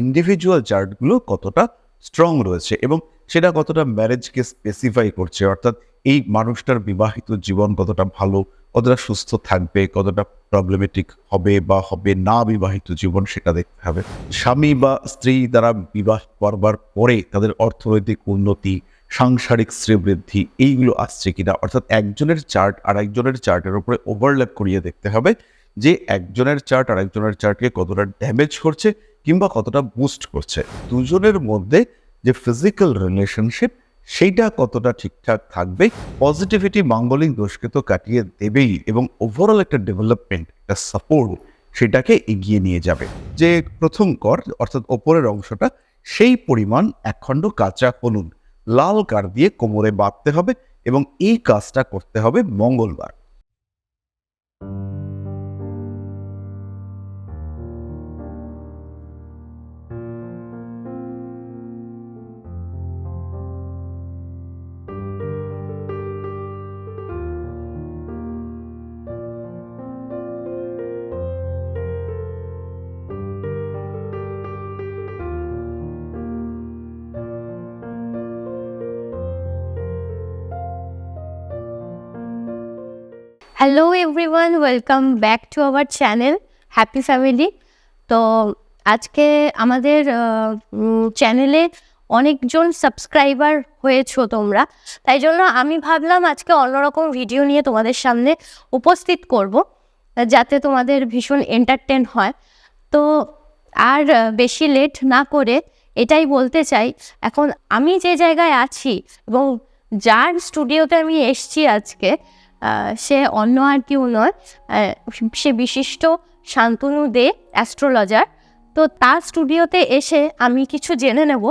Individual চার্টগুলো কতটা strong রয়েছে এবং সেটা কতটা ম্যারেজকে স্পেসিফাই করছে, অর্থাৎ এই মানুষটার বিবাহিত জীবন কতটা ভালো, কতটা সুস্থ থাকবে, কতটা প্রবলেমেটিক হবে বা হবে না বিবাহিত জীবন সেটা দেখতে হবে। স্বামী বা স্ত্রী দ্বারা বিবাহ করবার পরে তাদের অর্থনৈতিক উন্নতি, সাংসারিক শ্রীবৃদ্ধি এইগুলো আসছে কিনা, অর্থাৎ একজনের চার্ট আর একজনের চার্টের উপরে ওভারল্যাপ করিয়ে দেখতে হবে যে একজনের চার্ট আর একজনের চার্টকে কতটা ড্যামেজ করছে কিংবা কতটা বুস্ট করছে। দুজনের মধ্যে যে ফিজিক্যাল রিলেশনশিপ সেইটা কতটা ঠিকঠাক থাকবে পজিটিভিটি মাঙ্গলিক দোষকে তো কাটিয়ে দেবেই এবং ওভারঅল একটা ডেভেলপমেন্ট একটা সাপোর্ট সেটাকে এগিয়ে নিয়ে যাবে। যে প্রথম কর, অর্থাৎ ওপরের অংশটা, সেই পরিমাণ একখণ্ড কাঁচা হলুদ, লাল কার দিয়ে কোমরে বাঁধতে হবে এবং এই কাজটা করতে হবে মঙ্গলবার। Hello everyone welcome back to our channel happy family তো আজকে আমাদের চ্যানেলে অনেকজন সাবস্ক্রাইবার হয়েছো তোমরা। তাই জন্য আমি ভাবলাম আজকে অন্যরকম ভিডিও নিয়ে তোমাদের সামনে উপস্থিত করব, যাতে তোমাদের ভীষণ এন্টারটেন হয়। তো আর বেশি লেট না করে এটাই বলতে চাই, এখন আমি যে জায়গায় আছি এবং যার স্টুডিওতে আমি এসছি আজকে সে অন্য আর কেউ নয় সে বিশিষ্ট শান্তনু দে অ্যাস্ট্রোলজার তো তার স্টুডিওতে এসে আমি কিছু জেনে নেব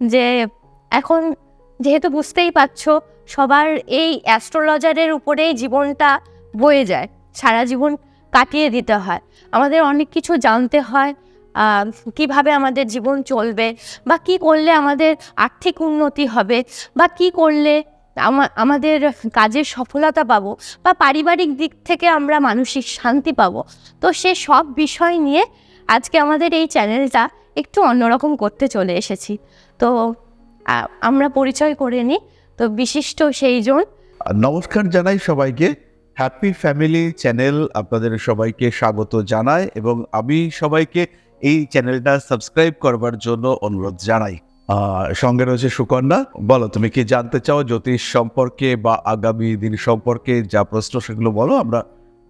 যে এখন যেহেতু বুঝতেই পারছ, সবার এই অ্যাস্ট্রোলজারের উপরেই জীবনটা বয়ে যায়, সারা জীবন কাটিয়ে দিতে হয়। আমাদের অনেক কিছু জানতে হয় কীভাবে আমাদের জীবন চলবে বা কি করলে আমাদের আর্থিক উন্নতি হবে বা কি করলে আমাদের কাজের সফলতা পাবো বা পারিবারিক দিক থেকে আমরা মানসিক শান্তি পাবো। তো সে সব বিষয় নিয়ে আজকে আমাদের এই চ্যানেলটা একটু অন্যরকম করতে চলে এসেছি। তো আমরা পরিচয় করে নিই। তো বিশিষ্ট সেইজন। নমস্কার জানাই সবাইকে। হ্যাপি ফ্যামিলি চ্যানেল আপনাদের সবাইকে স্বাগত জানায় এবং আমি সবাইকে এই চ্যানেলটা সাবস্ক্রাইব করবার জন্য অনুরোধ জানাই। সঙ্গে রয়েছে সুকন্যা। বলো, তুমি কি জানতে চাও জ্যোতিষ সম্পর্কে বা আগামী দিন সম্পর্কে যা প্রশ্ন সেগুলো বলো, আমরা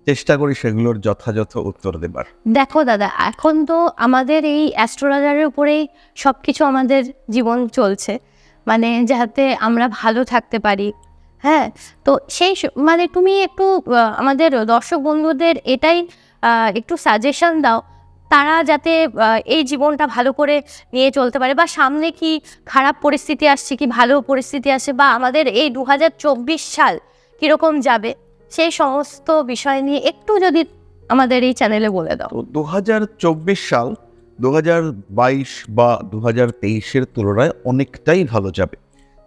চেষ্টা করি সেগুলোর যথাযথ উত্তর দেবার। দেখো দাদা, এখন তো আমাদের এই অ্যাস্ট্রোলজারের উপরেই সব কিছু আমাদের জীবন চলছে। মানে যাতে আমরা ভালো থাকতে পারি। হ্যাঁ তো সেই মানে তুমি একটু আমাদের দর্শক বন্ধুদের এটাই একটু সাজেশন দাও তারা যাতে এই জীবনটা ভালো করে নিয়ে চলতে পারে বা সামনে কি খারাপ পরিস্থিতি আসছে, কি ভালো পরিস্থিতি আসে বা আমাদের এই দু হাজার চব্বিশ সাল কীরকম যাবে, সেই সমস্ত বিষয় নিয়ে একটু যদি আমাদের এই চ্যানেলে বলে দাও। দু সাল দু বাইশ বা দু হাজার তেইশের তুলনায় অনেকটাই ভালো যাবে।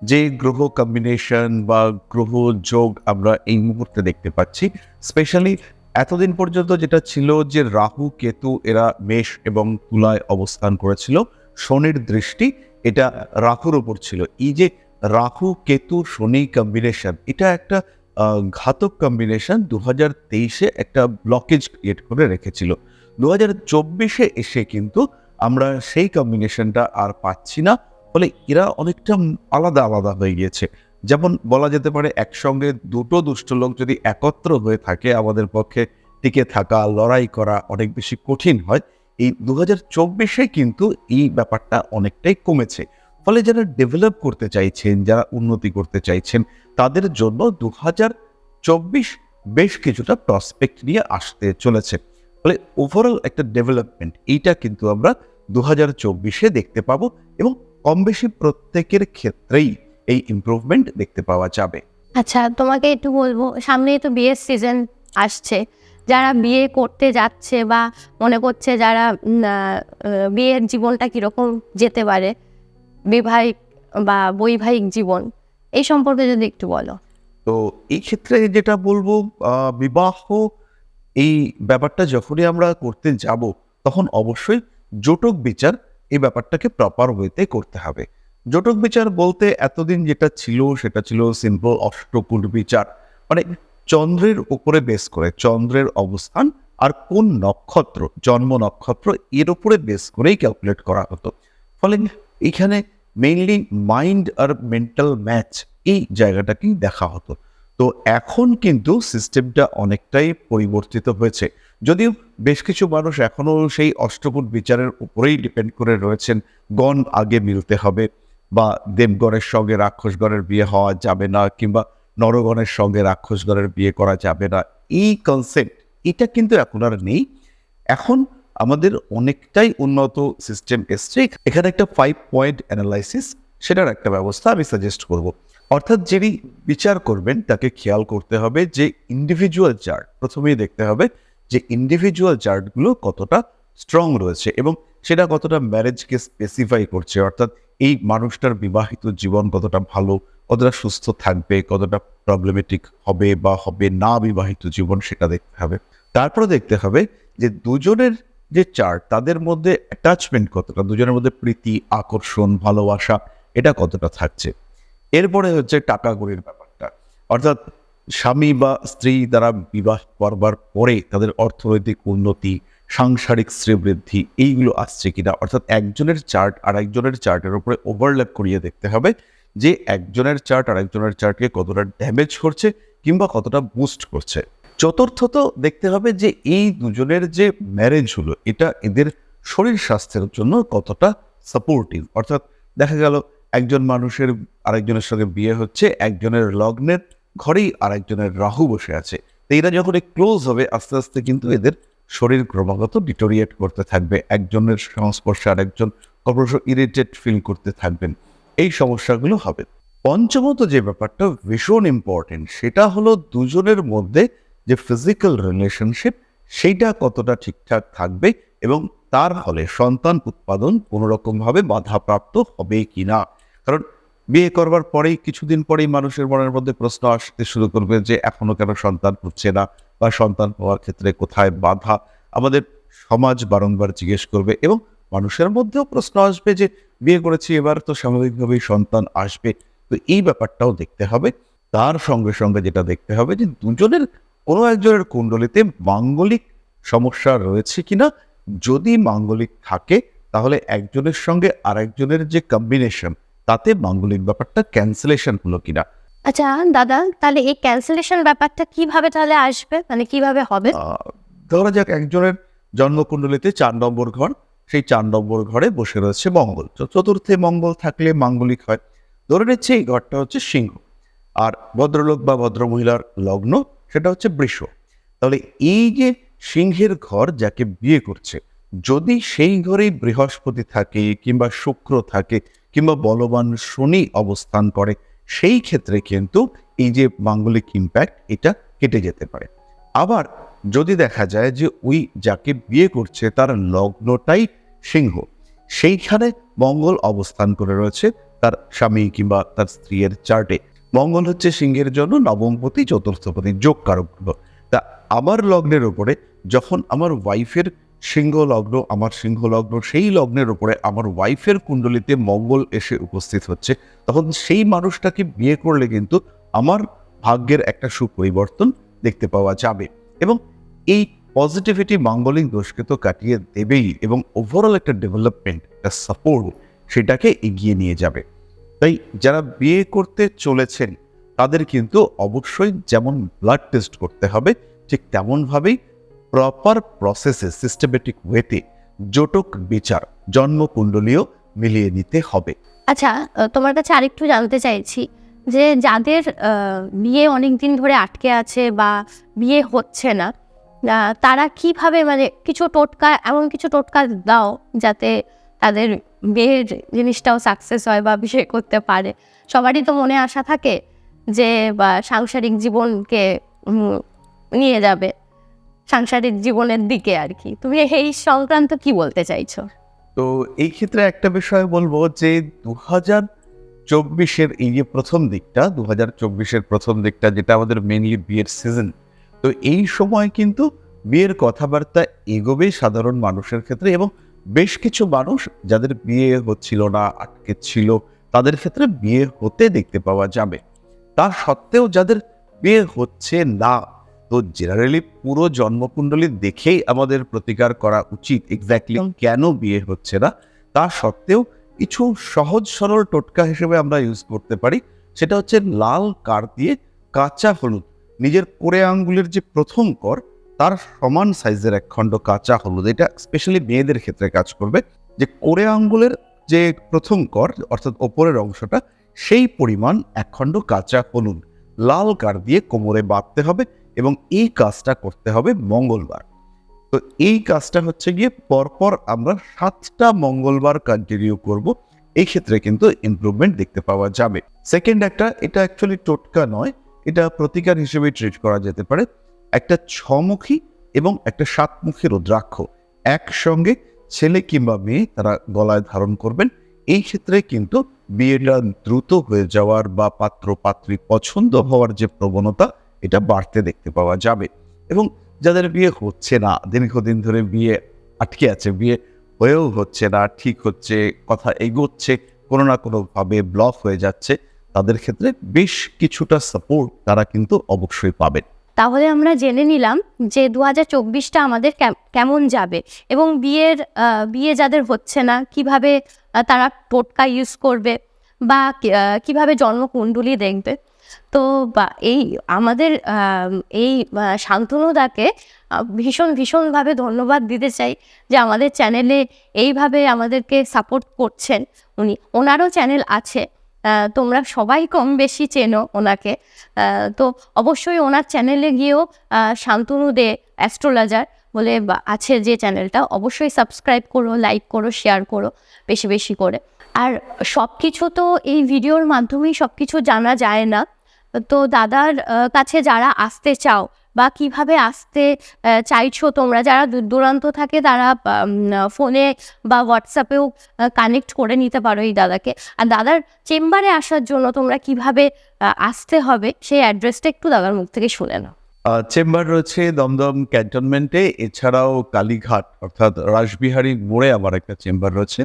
যে গ্রহ কম্বিনেশন বা গ্রহ যোগ আমরা এই মুহূর্তে দেখতে পাচ্ছি স্পেশালি এতদিন পর্যন্ত যেটা ছিল যে রাহু, কেতু এরা মেষ এবং তুলায় অবস্থান করেছিল, শনির দৃষ্টি এটা রাহুর উপর ছিল। এই যে রাহু, কেতু, শনি কম্বিনেশন এটা একটা ঘাতক কম্বিনেশন দু হাজার তেইশে একটা ব্লকেজ ক্রিয়েট করে রেখেছিল। দু হাজার চব্বিশে এসে কিন্তু আমরা সেই কম্বিনেশনটা আর পাচ্ছি না, ফলে এরা অনেকটা আলাদা আলাদা হয়ে গিয়েছে। যেমন বলা যেতে পারে, একসঙ্গে দুটো দুষ্ট লোক যদি একত্র হয়ে থাকে আমাদের পক্ষে, টিকে থাকা, লড়াই করা অনেক বেশি কঠিন হয়। এই দু হাজার চব্বিশে কিন্তু এই ব্যাপারটা অনেকটাই কমেছে। ফলে যারা ডেভেলপ করতে চাইছেন, যারা উন্নতি করতে চাইছেন, তাদের জন্য দু হাজার চব্বিশ বেশ কিছুটা প্রসপেক্ট নিয়ে আসতে চলেছে। ফলে ওভারঅল একটা ডেভেলপমেন্ট এইটা কিন্তু আমরা দু হাজার চব্বিশে দেখতে পাবো এবং কম বেশি প্রত্যেকের ক্ষেত্রেই এই ইমপ্রুভমেন্ট দেখতে পাওয়া যাবে। আচ্ছা তোমাকে একটু বলব সামনেই তো বিয়ের সিজন আসছে। যারা বিয়ে করতে যাচ্ছে বা মনে করছে যারা বিয়ের জীবনটা কীরকম যেতে পারে বিবাহিক বা বৈবাহিক জীবন এই সম্পর্কে যদি একটু বলো। তো এই ক্ষেত্রে যেটা বলব বিবাহ এই ব্যাপারটা যখনই আমরা করতে যাব তখন অবশ্যই জোটক বিচার এই ব্যাপারটাকে প্রপার ওয়েতে করতে হবে। জটক বিচার বলতে এতদিন যেটা ছিল, সেটা ছিল সিম্পল অষ্টকুট বিচার। মানে চন্দ্রের উপরে বেস করে, চন্দ্রের অবস্থান আর কোন নক্ষত্র, জন্ম নক্ষত্র এর উপরে বেস করেই ক্যালকুলেট করা হতো। ফলে এখানে মেইনলি মাইন্ড আর মেন্টাল ম্যাচ এই জায়গাটাকেই দেখা হতো। তো এখন কিন্তু সিস্টেমটা অনেকটাই পরিবর্তিত হয়েছে। যদিও বেশ কিছু মানুষ এখনও সেই অষ্টকুট বিচারের উপরেই ডিপেন্ড করে রয়েছেন, গণ আগে মিলতে হবে। বা দেবগণের সঙ্গে রাক্ষসগণের বিয়ে হওয়া যাবে না, কিংবা নরগণের সঙ্গে রাক্ষসগণের বিয়ে করা যাবে না। এই কনসেপ্ট এটা কিন্তু এখন আর নেই। এখন আমাদের অনেকটাই উন্নত সিস্টেম এসছে। এখানে একটা ফাইভ পয়েন্ট অ্যানালাইসিস সেটার একটা ব্যবস্থা আমি সাজেস্ট করব। অর্থাৎ যিনি বিচার করবেন, তাকে খেয়াল করতে হবে যে ইন্ডিভিজুয়াল চার্ট প্রথমেই দেখতে হবে যে ইন্ডিভিজুয়াল চার্টগুলো কতটা স্ট্রং রয়েছে এবং সেটা কতটা ম্যারেজকে স্পেসিফাই করছে, অর্থাৎ এই মানুষটার বিবাহিত জীবন কতটা ভালো, কতটা সুস্থ থাকবে, কতটা প্রবলেমেটিক হবে বা হবে না বিবাহিত জীবন সেটা দেখতে হবে। তারপরে দেখতে হবে যে দুজনের যে চার্ট তাদের মধ্যে অ্যাটাচমেন্ট কতটা, দুজনের মধ্যে প্রীতি, আকর্ষণ, ভালোবাসা, এটা কতটা থাকছে। এরপরে হচ্ছে টাকা কড়ির ব্যাপারটা, অর্থাৎ স্বামী বা স্ত্রী দ্বারা বিবাহ করবার পরে তাদের অর্থনৈতিক উন্নতি সাংসারিক শ্রীবৃদ্ধি, এইগুলো আসছে কিনা? অর্থাৎ একজনের চার্ট আর একজনের চার্টের উপরে ওভারল্যাপ করিয়ে দেখতে হবে যে একজনের চার্ট আর একজনের চার্টকে কতটা ড্যামেজ করছে কিংবা কতটা বুস্ট করছে। চতুর্থত দেখতে হবে যে এই দুজনের যে ম্যারেজ হলো, এটা এদের শরীর স্বাস্থ্যের জন্য কতটা সাপোর্টিভ অর্থাৎ দেখা গেল একজন মানুষের আরেকজনের সঙ্গে বিয়ে হচ্ছে, একজনের লগ্নের ঘরেই আরেকজনের রাহু বসে আছে। তো এরা যখন ক্লোজ হবে, আস্তে আস্তে কিন্তু এদের শরীর ক্রমাগত ডিটোরিয়েট করতে থাকবে, একজনের সংস্পর্শে আরেকজন ক্রমশ ইরিটেট ফিল করতে থাকবেন। এই সমস্যাগুলো হবে। পঞ্চমত যে ব্যাপারটা ভীষণ ইম্পর্টেন্ট সেটা হলো দুজনের মধ্যে যে ফিজিক্যাল রিলেশনশিপ সেইটা কতটা ঠিকঠাক থাকবে এবং তার ফলে সন্তান উৎপাদন কোনো রকমভাবে বাধাপ্রাপ্ত হবে কি না কারণ বিয়ে করবার পরেই, কিছুদিন পরেই মানুষের মনের মধ্যে প্রশ্ন আসতে শুরু করবে যে এখনও কেন সন্তান হচ্ছে না? বা সন্তান হওয়ার ক্ষেত্রে কোথায় বাধা, আমাদের সমাজ বারংবার জিজ্ঞেস করবে এবং মানুষের মধ্যেও প্রশ্ন আসবে যে, বিয়ে করেছি, এবার তো স্বাভাবিকভাবেই সন্তান আসবে। তো এই ব্যাপারটাও দেখতে হবে। তার সঙ্গে সঙ্গে যেটা দেখতে হবে যে, দুজনের, কোনো একজনের কুণ্ডলিতে মাঙ্গলিক সমস্যা রয়েছে কিনা, যদি মাঙ্গলিক থাকে, তাহলে একজনের সঙ্গে আরেকজনের যে কম্বিনেশন তাতে মাঙ্গলিক ব্যাপারটা ক্যান্সেলেশন হলো কিনা। আচ্ছা দাদা, তাহলে এই ক্যান্সেলেশন ব্যাপারটা কীভাবে তাহলে আসবে? মানে কীভাবে হবে? ধরা যাক একজনের জন্মকুণ্ডলিতে চার নম্বর ঘর, সেই চার নম্বর ঘরে বসে রয়েছে মঙ্গল। চতুর্থে মঙ্গল থাকলে মাঙ্গলিক হয়। ধরে নিচ্ছে এই ঘরটা হচ্ছে সিংহ। আর ভদ্রলোক বা ভদ্রমহিলার লগ্ন, সেটা হচ্ছে বৃষ। তাহলে এই যে সিংহের ঘর যাকে বিয়ে করছে, যদি সেই ঘরেই বৃহস্পতি থাকে কিংবা শুক্র থাকে কিংবা বলবান শনি অবস্থান করে সেই ক্ষেত্রে কিন্তু এই যে মাঙ্গলিক ইম্প্যাক্ট এটা কেটে যেতে পারে। আবার যদি দেখা যায় যে ওই যাকে বিয়ে করছে, তার লগ্নটাই সিংহ, সেইখানে মঙ্গল অবস্থান করে রয়েছে তার স্বামী কিংবা তার স্ত্রীর চার্টে। মঙ্গল হচ্ছে সিংহের জন্য নবমপতি, চতুর্থপতি যোগ কারক তা আমার লগ্নের উপরে যখন আমার ওয়াইফের সিংহ লগ্ন আমার সিংহ লগ্ন সেই লগ্নের উপরে আমার ওয়াইফের কুণ্ডলিতে মঙ্গল এসে উপস্থিত হচ্ছে। তখন সেই মানুষটাকে বিয়ে করলে কিন্তু আমার ভাগ্যের একটা সুপরিবর্তন দেখতে পাওয়া যাবে এবং এই পজিটিভিটি মাঙ্গলিক দোষকে তো কাটিয়ে দেবেই এবং ওভারঅল একটা ডেভেলপমেন্ট একটা সাপোর্ট সেটাকে এগিয়ে নিয়ে যাবে। তাই যারা বিয়ে করতে চলেছেন, তাদের কিন্তু অবশ্যই যেমন ব্লাড টেস্ট করতে হবে, ঠিক তেমনভাবেই প্রপার প্রসেসে সিস্টেমেটিক ওয়েতে জটক বিচার, জন্মকুণ্ডলীয় মিলিয়ে নিতে হবে। আচ্ছা তোমার কাছে আরেকটু জানতে চাইছি যে যাদের বিয়ে অনেক দিন ধরে আটকে আছে বা বিয়ে হচ্ছে না তারা কীভাবে মানে কিছু টোটকা, এমন কিছু টোটকা দাও যাতে তাদের বিয়ের জিনিসটাও সাকসেস হয় বা বিষয় করতে পারে? সবারই তো মনে আশা থাকে যে বা সাংসারিক জীবনকে নিয়ে যাবে। সাংসারিক জীবনের দিকে আর কি। তুমি এই সংক্রান্ত কি বলতে চাইছো? তো এই ক্ষেত্রে একটা বিষয় বলব যে দু হাজার চব্বিশের এই যে প্রথম দিকটা দু হাজার চব্বিশের প্রথম দিকটা যেটা আমাদের মেনলি বিয়ের সিজন তো এই সময় কিন্তু বিয়ের কথাবার্তা এগোবে সাধারণ মানুষের ক্ষেত্রে এবং বেশ কিছু মানুষ যাদের বিয়ে হচ্ছিল না, আটকে ছিল, তাদের ক্ষেত্রে বিয়ে হতে দেখতে পাওয়া যাবে। তা সত্ত্বেও যাদের বিয়ে হচ্ছে না তো জেনারেলি পুরো জন্মকুণ্ডলী দেখেই আমাদের প্রতিকার করা উচিত। এক্স্যাক্টলি কেন বিয়ে হচ্ছে না? তা সত্ত্বেও কিছু সহজ সরল টোটকা হিসেবে আমরা ইউজ করতে পারি। সেটা হচ্ছে লাল কার দিয়ে কাঁচা হলুদ। নিজের কোরে আঙ্গুলের যে প্রথম কর তার সমান সাইজের এক খণ্ড কাঁচা হলুদ। এটা স্পেশালি মেয়েদের ক্ষেত্রে কাজ করবে। যে কোরে আঙ্গুলের যে প্রথম কর অর্থাৎ ওপরের অংশটা সেই পরিমাণ এক খণ্ড কাঁচা হলুদ। লাল কার দিয়ে কোমরে বাঁধতে হবে। এবং এই কাজটা করতে হবে মঙ্গলবার। তো এই কাজটা হচ্ছে গিয়ে পরপর আমরা সাতটা মঙ্গলবার কন্টিনিউ করব। এই ক্ষেত্রে কিন্তু ইমপ্রুভমেন্ট দেখতে পাওয়া যাবে। সেকেন্ড একটা, এটা অ্যাকচুয়ালি টোটকা নয়, এটা প্রতিকার হিসেবে ট্রিট করা যেতে পারে। একটা ছমুখী এবং একটা সাতমুখী রুদ্রাক্ষ। একসঙ্গে ছেলে কিংবা মেয়ে তারা গলায় ধারণ করবেন। এই ক্ষেত্রে কিন্তু বিয়েটা দ্রুত হয়ে যাওয়ার বা পাত্র পাত্রী পছন্দ হওয়ার যে প্রবণতা এটা বাড়তে দেখতে পাওয়া যাবে। এবং যাদের বিয়ে হচ্ছে না, দীর্ঘদিন ধরে বিয়ে আটকে আছে, বিয়ে হয়েও হচ্ছে না, ঠিক হচ্ছে, কথা এগোচ্ছে, কোনো না কোনোভাবে ব্লক হয়ে যাচ্ছে, তাদের ক্ষেত্রে বেশ কিছুটা সাপোর্ট তারা কিন্তু অবশ্যই পাবেন। তাহলে আমরা জেনে নিলাম যে দু চব্বিশটা আমাদের কেমন যাবে এবং বিয়ের বিয়ে যাদের হচ্ছে না, কীভাবে তারা টোটকা ইউজ করবে বা কীভাবে জন্মকুণ্ডলী দেখবে। তো বা এই আমাদের এই শান্তনুদাকে ভীষণ ভীষণভাবে ধন্যবাদ দিতে চাই যে আমাদের চ্যানেলে এইভাবে আমাদেরকে সাপোর্ট করছেন উনি। ওনারও চ্যানেল আছে তোমরা সবাই কম বেশি চেনো ওনাকে তো অবশ্যই ওনার চ্যানেলে গিয়েও শান্তনু দে অ্যাস্ট্রোলজার বলে আছে যে চ্যানেলটা, অবশ্যই সাবস্ক্রাইব করো, লাইক করো, শেয়ার করো বেশি বেশি করে। আর সব কিছু তো এই ভিডিওর মাধ্যমেই সব কিছু জানা যায় না। তো দাদার কাছে যারা আসতে চাও বা কীভাবে আসতে চাইছো, তোমরা যারা দূর দূরান্ত থাকে তারা ফোনে বা হোয়াটসঅ্যাপেও কানেক্ট করে নিতে পারো এই দাদাকে। আর দাদার চেম্বারে আসার জন্য তোমরা কীভাবে আসতে হবে সেই অ্যাড্রেসটা একটু দাদার মুখ থেকে শুনে নাও। চেম্বার রয়েছে দমদম ক্যান্টনমেন্টে, এছাড়াও কালীঘাট, অর্থাৎ রাসবিহারী মোড়ে আমার একটা চেম্বার রয়েছে।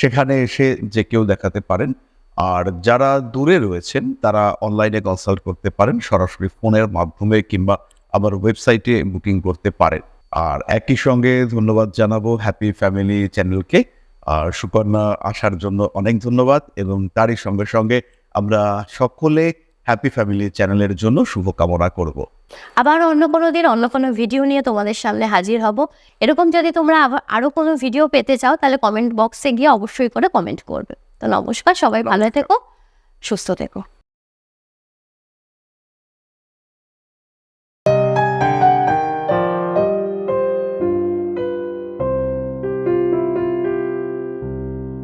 সেখানে এসে যে কেউ দেখাতে পারেন। আর যারা দূরে রয়েছেন, তারা অনলাইনে কনসাল্ট করতে পারেন, সরাসরি ফোনের মাধ্যমে কিংবা আবার ওয়েবসাইটে বুকিং করতে পারেন। আর একই সঙ্গে ধন্যবাদ জানাব হ্যাপি ফ্যামিলি চ্যানেলকে আর সুকন্যা, আসার জন্য অনেক ধন্যবাদ এবং তারই সঙ্গে সঙ্গে আমরা সকলে হ্যাপি ফ্যামিলি চ্যানেলের জন্য শুভকামনা করব। আবার অন্য কোনো দিন, অন্য কোনো ভিডিও নিয়ে তোমাদের সামনে হাজির হব। এরকম যদি তোমরা আরও কোনো ভিডিও পেতে চাও, তাহলে কমেন্ট বক্সে গিয়ে অবশ্যই করে কমেন্ট করবে। তো নমস্কার, সবাই ভালো থেকো, সুস্থ থেকো।